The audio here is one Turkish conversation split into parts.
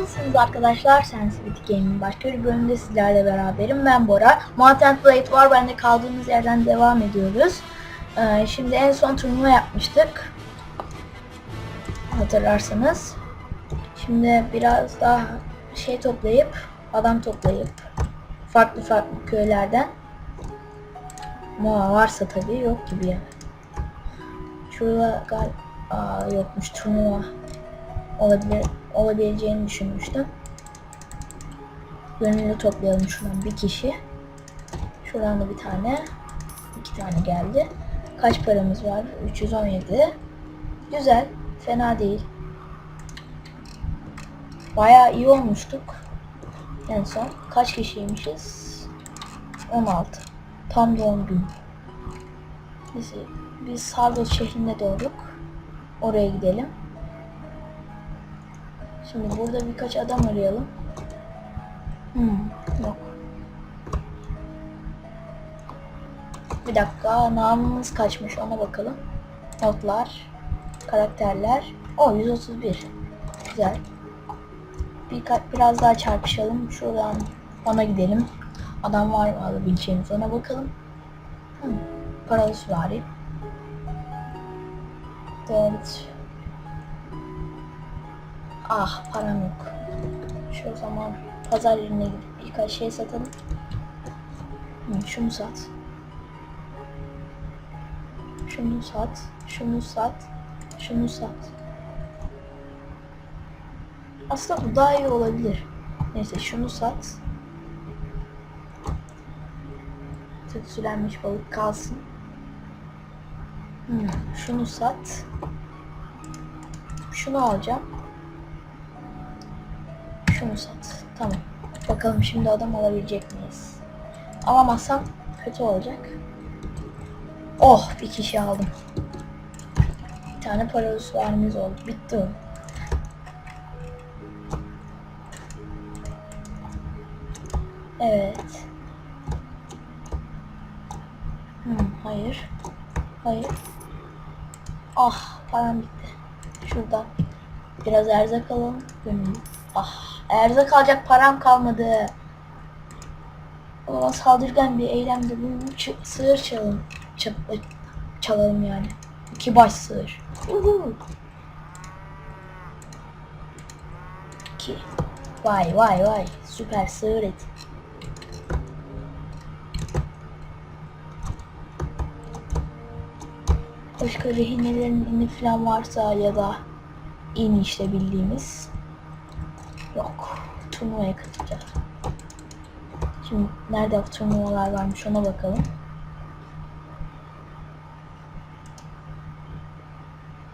Nasılsınız arkadaşlar? Sensitivity Game'in başka bir bölümde sizlerle beraberim. Ben Bora. Mountain Blade var. Ben de kaldığımız yerden devam ediyoruz. Ee, şimdi en son turnuva yapmıştık. Hatırlarsanız. Şimdi biraz daha şey toplayıp, adam toplayıp farklı farklı köylerden ama varsa tabii yok gibi ya. Şurada gal yokmuş turnuva olabilir olabileceğini düşünmüştüm. Gönüllü toplayalım şuradan bir kişi. Şuradan da bir tane. iki tane geldi. Kaç paramız var? 317. Güzel. Fena değil. Bayağı iyi olmuştuk. En son. Kaç kişiymişiz? 16. Tam doğum günü. Biz, biz Sardos şehrinde doğduk. Oraya gidelim. Şimdi burada birkaç adam arayalım. Hmm, yok. Bir dakika, namımız kaçmış ona bakalım. Notlar, karakterler. O 131. Güzel. Birkaç biraz daha çarpışalım. Şuradan ona gidelim. Adam var mı alabileceğimiz ona bakalım. Hmm, paralı süvari. Evet. Ah param yok. Şu zaman pazar yerine gidip birkaç şey. Hı, şunu sat. Şunu sat. Şunu sat. Şunu sat. Aslında bu daha iyi olabilir. Neyse şunu sat. Tütsülenmiş balık kalsın. Hmm, şunu sat. Şunu alacağım. Şunu sat. Tamam. Bakalım şimdi adam alabilecek miyiz? Alamazsam kötü olacak. Oh bir kişi aldım. Bir tane paralı sularımız oldu. Bitti o. Evet. Hmm, hayır. Hayır. Ah param bitti. Şuradan biraz erzak alalım. Gönül. Ah erzak alacak param kalmadı. O zaman saldırgan bir eylemde bunu sığır çalalım. Ç- çalalım yani. İki baş sığır. Uhu. İki. Vay vay vay. Süper sığır eti. Başka rehinelerin ini falan varsa ya da in işte bildiğimiz yok. Turnuvaya katılacağız. Şimdi nerede turnuvalar varmış ona bakalım.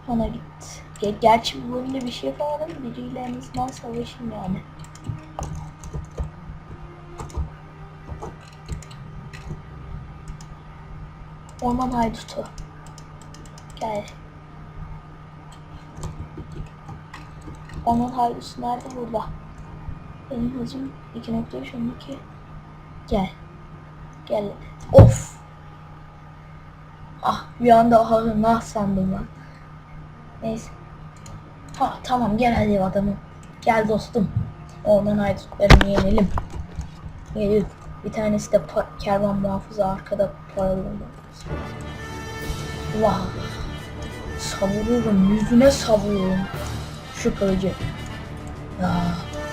Ona git. Ger Gerçi bu bölümde bir şey yapamadım. Biriyle en azından savaşayım yani. Orman haydutu. Gel. Orman haydusu nerede? Burada. Benim hızım 2.12. Gel. Gel. Of. Ah bir anda ah, nah sandım lan. Neyse. Ha tamam gel hadi adamım. Gel dostum. Orman haydutlarını yenelim. Gel. Bir tanesi de kervan muhafızı arkada paralı. Vah. Savururum yüzüne savururum. Şu kılıcı. Ya.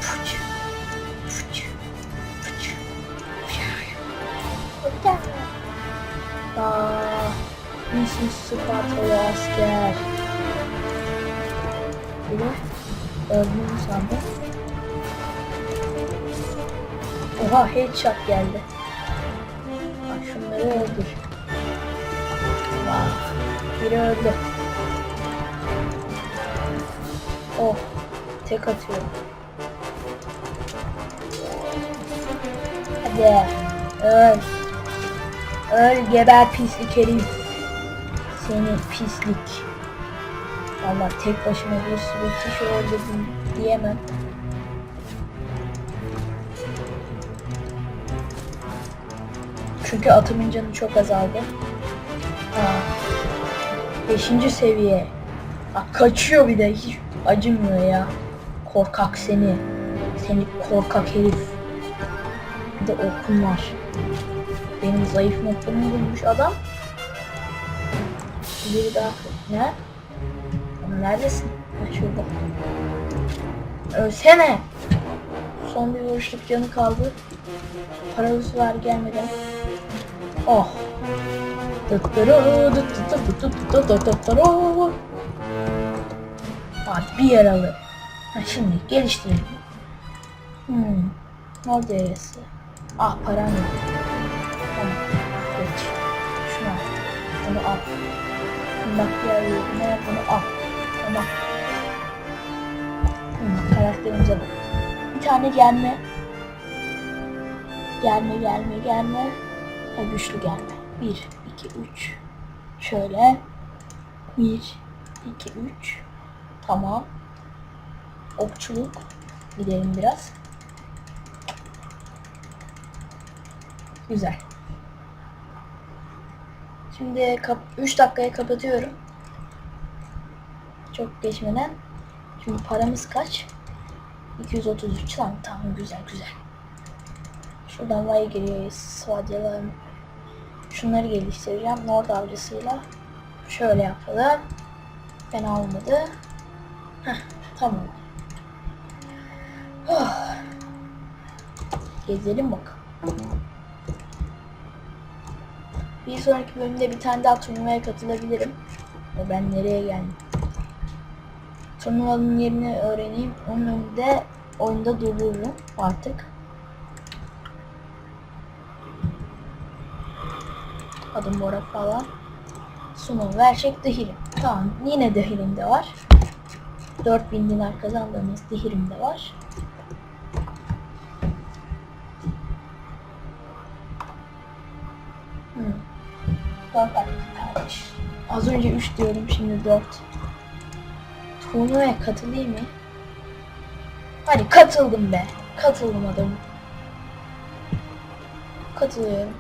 Puç. Puç. Puç. Aa, iyisin Spartalı asker. Bir de öldüm sandım. Oha headshot geldi. Bak şunları öldür. Vay. Biri öldü. Oh. Tek atıyorum. Hadi. Öl. Öl geber pislik herif. Seni pislik. Valla tek başıma bir sürü kişi öldürdüm diyemem. Çünkü atımın canı çok azaldı. Ha. Beşinci seviye. Bak kaçıyor bir de hiç acımıyor ya. Korkak seni. Seni korkak herif. Bir de okun var. Benim zayıf noktamı bulmuş adam. Biri daha ne? Neredesin? Ha şurada. Ölsene. Son bir vuruşluk canı kaldı. Parası var gelmeden. Oh. Tıttırı, tıttı tıttı tıttı Abi bir yaralı. Ha şimdi geliştirelim. Hmm. Nerede yarası? Ah param yok. Tamam. Geç. Şunu al. Bunu al. Bak diğer yerine bunu al. Tamam. Hmm, karakterimize bak. Bir tane gelme. Gelme gelme gelme. Ha, güçlü gelme. 1, 2, 3. Şöyle. 1, 2, 3. Tamam. Okçuluk. Gidelim biraz. Güzel. Şimdi 3 dakikaya kapatıyorum. Çok geçmeden. Şimdi paramız kaç? 233 tamam tamam güzel güzel. Şuradan vay giriyor sıvacılar. Şunları geliştireceğim. Nord avcısıyla. Şöyle yapalım. Fena olmadı. Heh, tamam. Oh. Gezelim bak. Bir sonraki bölümde bir tane daha turnuvaya katılabilirim. Ve ben nereye geldim? Turnuvanın yerini öğreneyim. Onun önünde oyunda durdururum artık. Adım Bora falan. Sunum verecek dehirim. Tamam yine dehirim de var. 4000 dinar kazandığımız dehirim de var. Hmm. Dört dakika kalmış. Az önce 3 diyorum şimdi 4. Turnuvaya katılayım mı? Hadi katıldım be. Katıldım adamım. Katılıyorum.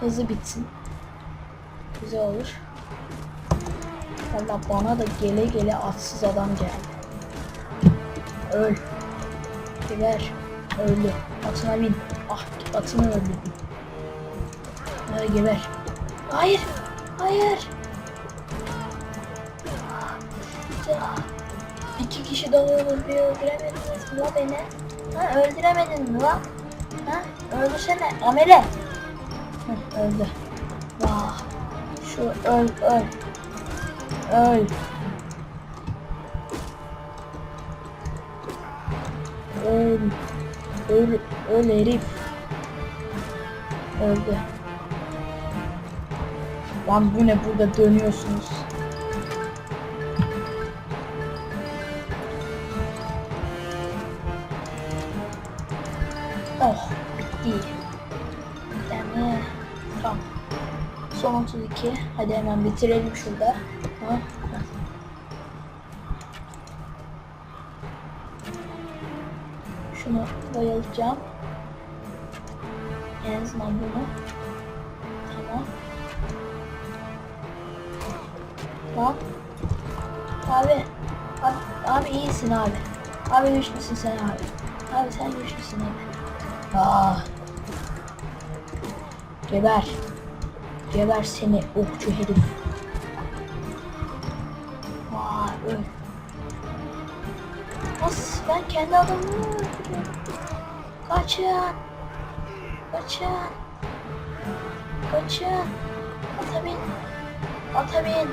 Hızlı bitsin. Güzel olur. Valla bana da gele gele atsız adam geldi. Öl. Geber. Öldü. Atına bin. Ah atını öldürdüm. Hadi geber. Hayır. Hayır. İki kişi dalıyoruz bir öldüremediniz mi la beni? Ha öldüremedin mi la? Ha öldürsene amele. Hı, öldü. Vah. Şu öl öl. Öl. Öl. Öl. Öl herif. Öldü. Lan bu ne burada dönüyorsunuz? Oh bitti. Yani tamam. Son 32. Hadi hemen bitirelim şurada. Şunu bayılacağım. En azından bunu. Tamam. Tamam. Abi. Abi, abi iyisin abi. Abi güçlüsün sen abi. Abi sen güçlüsün abi. Aa. Geber. Geber seni okçu herif. Ben kendi adamımı öldürüyorum. Kaçın. Kaçın. Kaçın. Ata bin. Ata bin.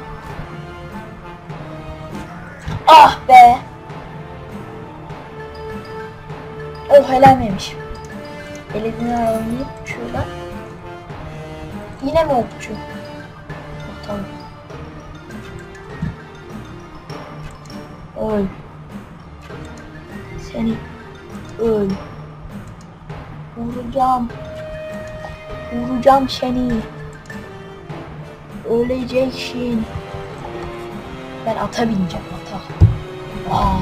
Ah be. Oh helenmemiş. Elini oynayıp şuradan. Yine mi okçu? Oh, tamam. Öl. Seni öl. Vuracağım. Vuracağım seni. Öleceksin. Ben ata bineceğim ata. Aa,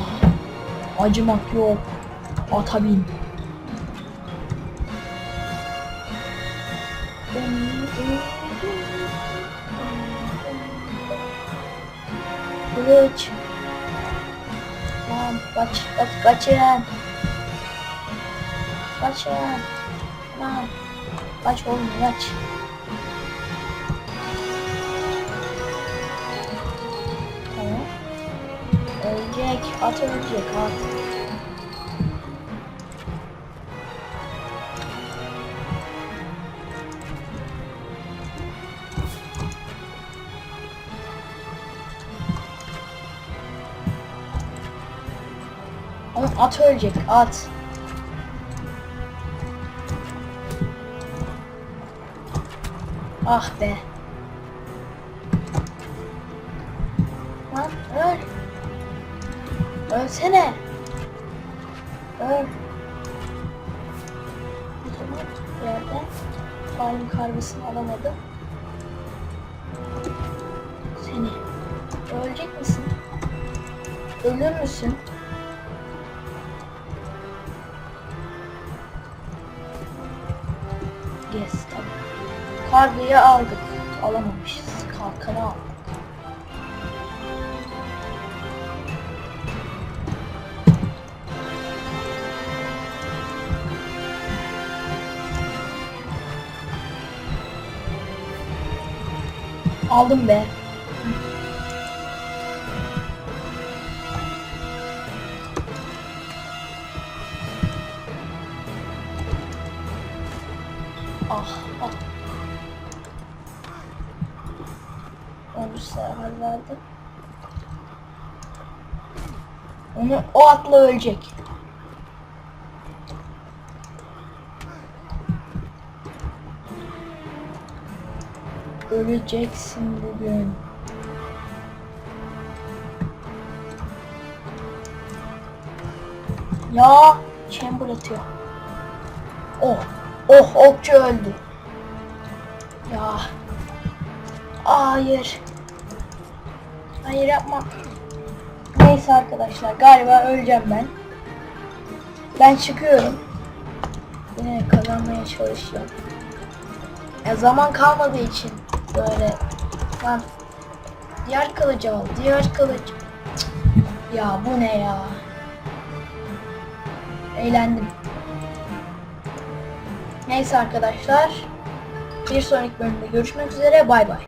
acımak yok. Ata bin. Kılıç. Kaç, kaç, kaçın. Kaçın. Lan. Kaç oğlum kaç. Tamam. Ölecek. At ölecek at. At ölecek at. Ah be. Lan öl. Ölsene. Öl. Bir zaman yerde failin kargısını alamadım. Seni. Ölecek misin? Ölür müsün? Yes tamam. Kargıyı aldık. Alamamışız. Kalkanı aldık. Aldım be. Ah ah. 13 sefer verdi. Onu o atla ölecek. Öleceksin bugün. Ya chamber atıyor. Oh, oh okçu öldü. Ya. Hayır. Hayır yapma. Neyse arkadaşlar galiba öleceğim ben. Ben çıkıyorum. Yine kazanmaya çalışıyorum. Ya zaman kalmadığı için böyle lan diğer kılıcı al diğer kılıç Cık. ya bu ne ya eğlendim neyse arkadaşlar bir sonraki bölümde görüşmek üzere bay bay